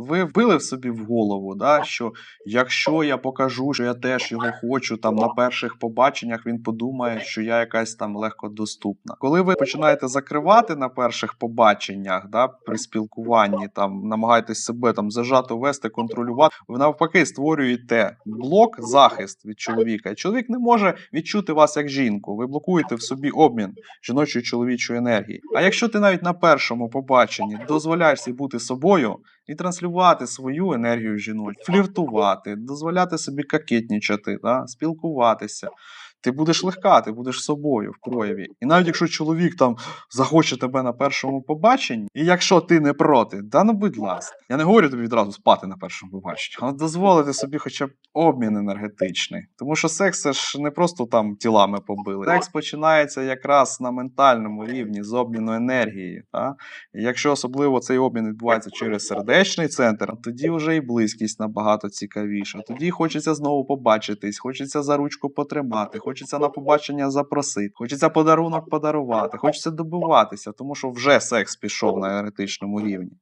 ви вбили в собі в голову, да, що якщо я покажу, що я теж його хочу, там на перших побаченнях він подумає, що я якась там легкодоступна. Коли ви починаєте закривати на перших побаченнях, да, при спілкуванні, там намагаєтесь себе там зажато вести, контролювати, ви навпаки створюєте блок захист від чоловіка. Чоловік не може відчути вас як жінку. Ви блокуєте в собі обмін жіночої чоловічої енергії. А якщо ти навіть на першому побаченні дозволяєш бути собою і транслювати свою енергію жіночу, фліртувати, дозволяти собі кокетнічати, да, спілкуватися. Ти будеш легка, ти будеш собою в прояві. І навіть якщо чоловік там захоче тебе на першому побаченні, і якщо ти не проти, да ну будь ласка. Я не говорю тобі відразу спати на першому побаченні, але дозволити собі хоча б обмін енергетичний. Тому що секс це ж не просто там тілами побили. Секс починається якраз на ментальному рівні з обміну енергії. Та? І якщо особливо цей обмін відбувається через сердечний центр, тоді вже і близькість набагато цікавіша. Тоді хочеться знову побачитись, хочеться за ручку потримати, хочеться на побачення запросити, хочеться подарунок подарувати, хочеться добиватися, тому що вже секс пішов на енергетичному рівні.